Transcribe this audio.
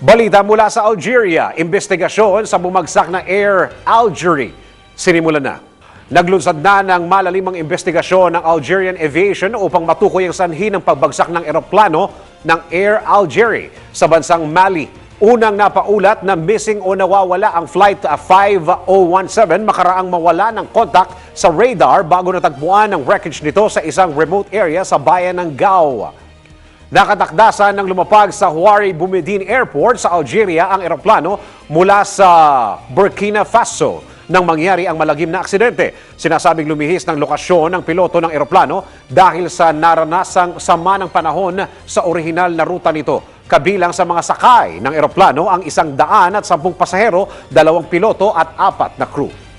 Balita mula sa Algeria, investigasyon sa bumagsak na Air Algerie. Sinimulan na. Naglunsad na ng malalimang investigasyon ng Algerian Aviation upang matukoy ang sanhi ng pagbagsak ng eroplano ng Air Algerie sa bansang Mali. Unang napaulat na missing o nawawala ang flight 5017 makaraang mawala ng kontak sa radar bago natagpuan ang wreckage nito sa isang remote area sa bayan ng Gao. Nakatakdasan ng lumapag sa Huari Boumediene Airport sa Algeria ang eroplano mula sa Burkina Faso nang mangyari ang malagim na aksidente. Sinasabing lumihis ng lokasyon ng piloto ng eroplano dahil sa naranasang sama ng panahon sa orihinal na ruta nito. Kabilang sa mga sakay ng eroplano ang isang daan at sampung pasahero, dalawang piloto at apat na crew.